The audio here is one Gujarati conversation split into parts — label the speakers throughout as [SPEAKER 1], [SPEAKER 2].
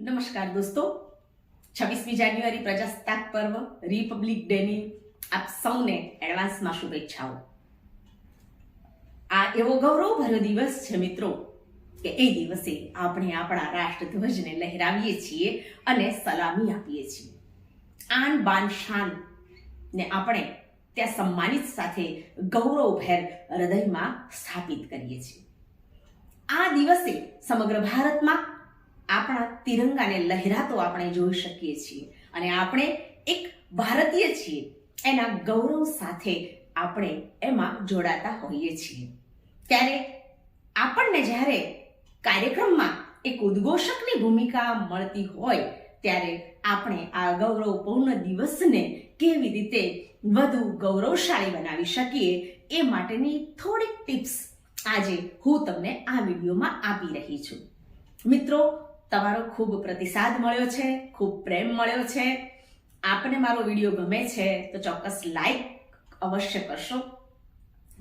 [SPEAKER 1] નમસ્કાર દોસ્તો. છવ્વીસમી જાન્યુઆરી પ્રજાસત્તાક પર્વ, રિપબ્લિક ડેની આપ સૌને એડવાન્સમાં શુભેચ્છાઓ. આ એવો ગૌરવભર્યો દિવસ છે મિત્રો કે એ દિવસે આપણે આપણા રાષ્ટ્રધ્વજને લહેરાવીએ છીએ અને સલામી આપીએ છીએ. આન બાન શાન ને આપણે ત્યાં સન્માનિત સાથે ગૌરવભેર હૃદયમાં સ્થાપિત કરીએ છીએ. આ દિવસે સમગ્ર ભારતમાં આપણા તિરંગાને લહેરાતો આપણે જોઈ શકીએ છીએ. અને આપણે એક ભારતીય છીએ. એના ગૌરવ સાથે આપણે એમાં જોડાતા હોઈએ છીએ. ત્યારે આપણને જ્યારે કાર્યક્રમમાં એક ઉદ્ઘોષકની ભૂમિકા મળતી હોય, ત્યારે આપણે આ ગૌરવપૂર્ણ દિવસને કેવી રીતે વધુ ગૌરવશાળી બનાવી શકીએ, એ માટેની થોડીક ટિપ્સ આજે હું તમને આ વિડીયોમાં આપી રહી છું. મિત્રો તમારો ખૂબ પ્રતિસાદ મળ્યો છે, ખૂબ પ્રેમ મળ્યો છે. આપને મારો વીડિયો ગમે છે, તો ચોક્કસ લાઈક અવશ્ય કરશો.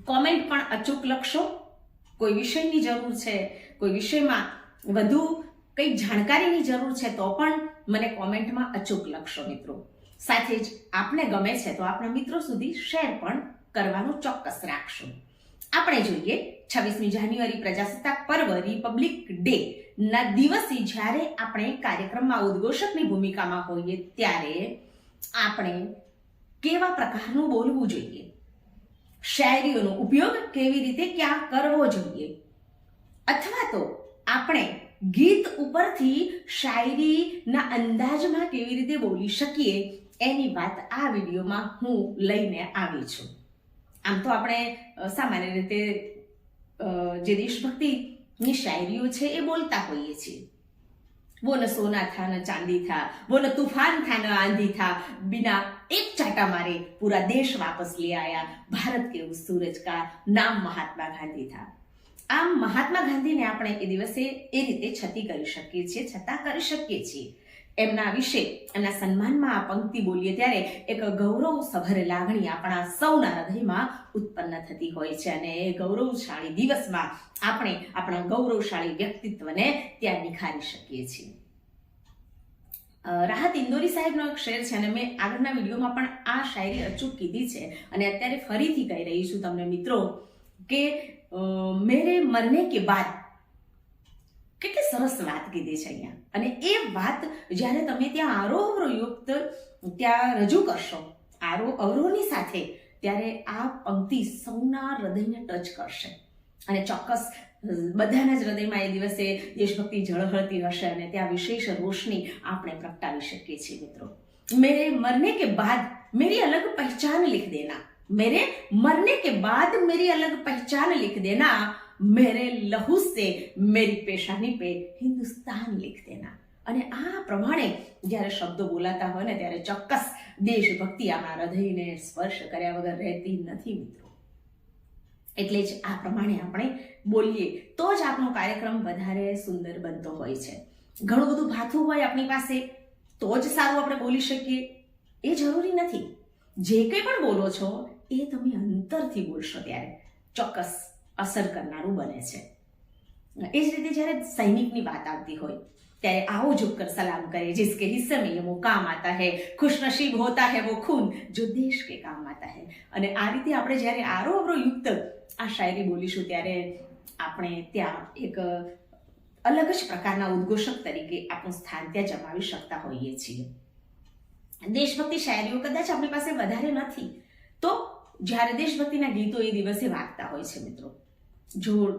[SPEAKER 1] કોમેન્ટ પણ અચૂક લખશો. કોઈ વિષયની જરૂર છે, કોઈ વિષયમાં વધુ કંઈક જાણકારીની જરૂર છે, તો પણ મને કોમેન્ટમાં અચૂક લખશો મિત્રો. સાથે જ આપને ગમે છે, તો આપણા મિત્રો સુધી શેર પણ કરવાનું ચોક્કસ રાખશો. આપણે જોઈએ, છવ્વીસમી જાન્યુઆરી પ્રજાસત્તાક પર્વ રિપબ્લિક ડે ના દિવસે જ્યારે આપણે કાર્યક્રમમાં ઉદ્ઘોષકની ભૂમિકામાં હોઈએ ત્યારે આપણે કેવા પ્રકારનું બોલવું જોઈએ? શાયરીઓનો ઉપયોગ કેવી રીતે ક્યાં કરવો જોઈએ? અથવા તો આપણે ગીત ઉપરથી શાયરીના અંદાજમાં કેવી રીતે બોલી શકીએ? એની વાત આ વિડીયોમાં હું લઈને આવી છું. આમ તો આપણે અ, સામાન્ય રીતે અ, જે દેશભક્તિની શાયરીઓ છે એ બોલતા હોઈએ છીએ वो न सोना था न चांदी था वो न तूफान था न आंधी था बिना एक चाटा मारे पूरा देश वापस ले आया भारत के उस सूरज का नाम महात्मा गांधी था આમ મહાત્મા ગાંધીને આપણે એ દિવસે એ રીતે છતી કરી શકીએ છીએ છતાં કરી શકીએ છીએ એમના વિશે એમના સન્માનમાં આ પંક્તિ બોલીએ ત્યારે એક ગૌરવ સભર લાગણી આપણા સૌના હૃદયમાં ઉત્પન્ન થતી હોય છે અને એ ગૌરવશાળી દિવસમાં આપણે આપણા ગૌરવશાળી વ્યક્તિત્વને ત્યાં નિખારી શકીએ છીએ. રાહત ઇન્દોરી સાહેબનો એક શેર છે અને મેં આગળના વિડીયોમાં પણ આ શાયરી અચૂક કીધી છે અને અત્યારે ફરીથી કહી રહી છું તમને મિત્રો કે મેરે મરને કે બાદ કેટલી સરસ વાત કીધી છે અહીંયા. અને એ વાત જ્યારે તમે ત્યાં આરોહવયુક્ત ત્યાં રજૂ કરશો, આરો અવરોહની સાથે, ત્યારે આ પંક્તિ સૌના હૃદયને ટચ કરશે. અને ચોક્કસ બધાના જ હૃદયમાં એ દિવસે દેશભક્તિ ઝળહળતી હશે અને ત્યાં વિશેષ રોશની આપણે પ્રગટાવી શકીએ છીએ મિત્રો. મેરે મરને કે બાદ મેરી અલગ પહેચાન લિખ દેના. મેરે મરને કે બાદ મેરી અલગ પહેચાન લિખ દેના. मेरे लहू से मेरी पेशानी पे હિન્દુસ્તાન लिख देना અને આ પ્રમાણે જ્યારે શબ્દો બોલાતા હોય ને ત્યારે ચોક્કસ દેશભક્તિ આપણા હૃદયને સ્પર્શ કર્યા વગર રહેતી નથી મિત્રો એટલે જ આ પ્રમાણે આપણે બોલીએ તો જ આપણો કાર્યક્રમ વધારે સુંદર બનતો હોય છે ઘણું બધું ભાથું હોય આપણી પાસે તો જ સારું આપણે બોલી શકીએ એ જરૂરી નથી જે કંઈ પણ બોલો છો એ તમે અંતરથી બોલશો ત્યારે ચોક્કસ અસર કરનારું બને છે. એ જ રીતે જ્યારે સૈનિકની વાત આવતી હોય, ત્યારે આવો ઝુકકર સલામ કરે, જિસકે હિસ્સે મેં વો કામ આતા હૈ ખુશનસીબ હોતા હૈ વો ખૂન, જો દેશ કે કામ આતા હૈ. અને આ રીતે આપણે જ્યારે આરો અવરો યુક્ત આ શાયરી બોલીશું, ત્યારે આપણે ત્યાં એક અલગ જ પ્રકારના ઉદ્ઘોષક તરીકે આપણું સ્થાન ત્યાં જમાવી શકતા હોઈએ છીએ. દેશભક્તિ શાયરીઓ કદાચ આપણી પાસે વધારે નથી. તો જ્યારે દેશભક્તિના ગીતો એ દિવસે વાગતા હોય છે મિત્રો જોર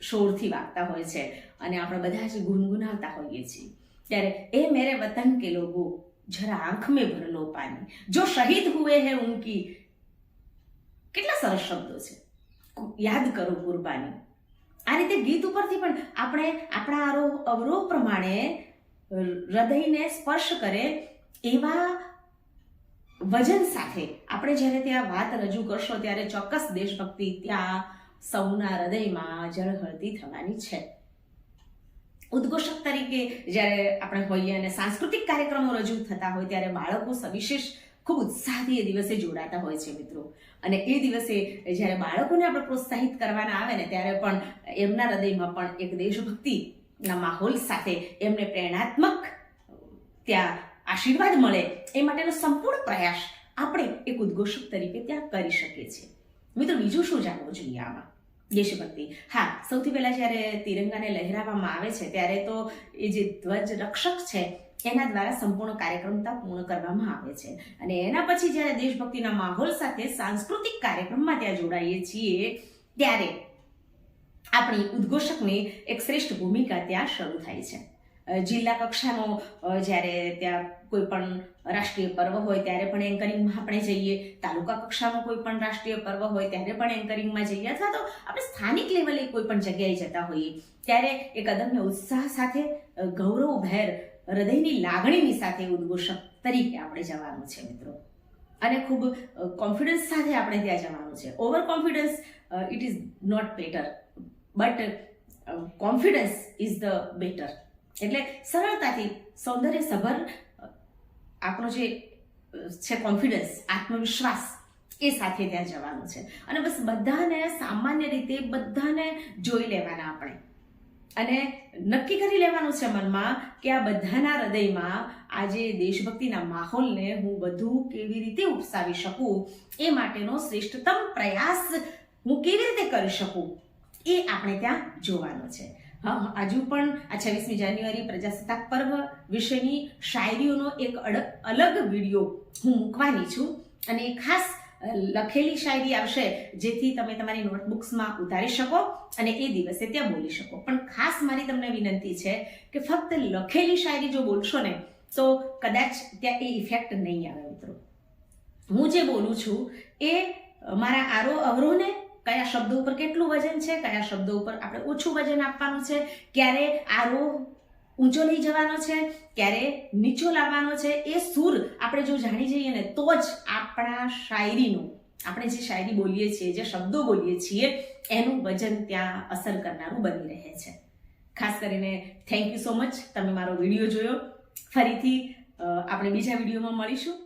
[SPEAKER 1] શોરથી વાગતા હોય છે અને આપણે બધા જ ગુનગુનાવતા હોઈએ છીએ. ત્યારે એ મેરે વતન કે લોગો જરા આંખ મેં ભર લો પાની. જો શહીદ હુએ હે ઉનકી, કેટલા સરસ શબ્દો છે. યાદ કરો કુરબાની. આ રીતે ગીત ઉપરથી પણ આપણે આપણા આરો અવરોહ પ્રમાણે હૃદયને સ્પર્શ કરે એવા વજન સાથે. આપણે જ્યારે ત્યાં વાત રજૂ કરશો, ત્યારે ચોક્કસ દેશભક્તિ ત્યાં સૌના હૃદયમાં જળહળતી થવાની છે. ઉદ્ઘોષક તરીકે જ્યારે આપણે હોઈએ અને સાંસ્કૃતિક કાર્યક્રમો રજૂ થતા હોય ત્યારે બાળકો સવિશેષ ખૂબ ઉત્સાહથી એ દિવસે જોડાતા હોય છે મિત્રો. અને એ દિવસે જ્યારે બાળકોને આપણે પ્રોત્સાહિત કરવાના આવે ને ત્યારે પણ એમના હૃદયમાં પણ એક દેશભક્તિના માહોલ સાથે એમને પ્રેરણાત્મક ત્યાં આશીર્વાદ મળે એ માટેનો સંપૂર્ણ પ્રયાસ આપણે એક ઉદ્ઘોષક તરીકે ત્યાં કરી શકીએ છીએ. મિત્રો, બીજું શું જાણવું જોઈએ આમાં? દેશભક્તિ. હા, સૌથી પહેલા જ્યારે તિરંગાને લહેરાવવામાં આવે છે, ત્યારે તો એ જે ધ્વજ રક્ષક છે, એના દ્વારા સંપૂર્ણ કાર્યક્રમતા પૂર્ણ કરવામાં આવે છે. અને એના પછી જ્યારે દેશભક્તિના માહોલ સાથે સાંસ્કૃતિક કાર્યક્રમમાં ત્યાં જોડાઈએ છીએ, ત્યારે આપણી ઉદ્ઘોષકની એક શ્રેષ્ઠ ભૂમિકા ત્યાં શરૂ થાય છે. જિલ્લા કક્ષાનો જ્યારે ત્યાં કોઈ પણ રાષ્ટ્રીય પર્વ હોય ત્યારે પણ એન્કરિંગમાં આપણે જઈએ. તાલુકા કક્ષાનો કોઈ પણ રાષ્ટ્રીય પર્વ હોય ત્યારે પણ એન્કરિંગમાં જઈએ. અથવા તો આપણે સ્થાનિક લેવલે કોઈ પણ જગ્યાએ જતા હોઈએ. ત્યારે એક અદમ્ય ઉત્સાહ સાથે ગૌરવભેર, હૃદયની લાગણીની સાથે ઉદ્ઘોષક તરીકે આપણે જવાનું છે, મિત્રો. અને ખૂબ કોન્ફિડન્સ સાથે આપણે ત્યાં જવાનું છે. Over confidence it is not better but confidence is the better એટલે સરળતાથી સૌંદર્ય સભર આપણો જે છે કોન્ફિડન્સ આત્મવિશ્વાસ, એ સાથે ત્યાં જવાનું છે. અને બસ બધાને સામાન્ય રીતે બધાને જોઈ લેવાના આપણે. અને નક્કી કરી લેવાનું છે મનમાં કે આ બધાના હૃદયમાં આજે દેશભક્તિના માહોલને હું બધું કેવી રીતે ઉપસાવી શકું, એ માટેનો શ્રેષ્ઠતમ પ્રયાસ હું કેવી રીતે કરી શકું, એ આપણે ત્યાં જોવાનો છે. હજુ પણ આ છવ્વીસમી જાન્યુઆરી પ્રજાસત્તાક પર્વ વિશેની શાયરીઓનો એક અલગ વીડિયો હું મૂકવાની છું. અને ખાસ લખેલી શાયરી આવશે જેથી તમે તમારી નોટબુક્સમાં ઉતારી શકો અને એ દિવસે ત્યાં બોલી શકો. પણ ખાસ મારી તમને વિનંતી છે કે ફક્ત લખેલી શાયરી જો બોલશો ને, તો કદાચ ત્યાં એ ઇફેક્ટ નહીં આવે મિત્રો. હું જે બોલું છું એ મારા આરો, અવરોને કયા શબ્દો ઉપર કેટલું વજન છે, કયા શબ્દો ઉપર આપણે ઓછું વજન આપવાનું છે, ક્યારે આરો ઊંચો લઈ જવાનો છે, ક્યારે નીચો લાવવાનો છે, એ સૂર આપણે જો જાણી જઈએ ને, તો જ આપણા શાયરીનું, આપણે જે શાયરી બોલીએ છીએ, જે શબ્દો બોલીએ છીએ, એનું વજન ત્યાં અસર કરનારું બની રહે છે. ખાસ કરીને થેન્ક યુ સો મચ તમે મારો વીડિયો જોયો. ફરીથી આપણે બીજા વિડીયોમાં મળીશું.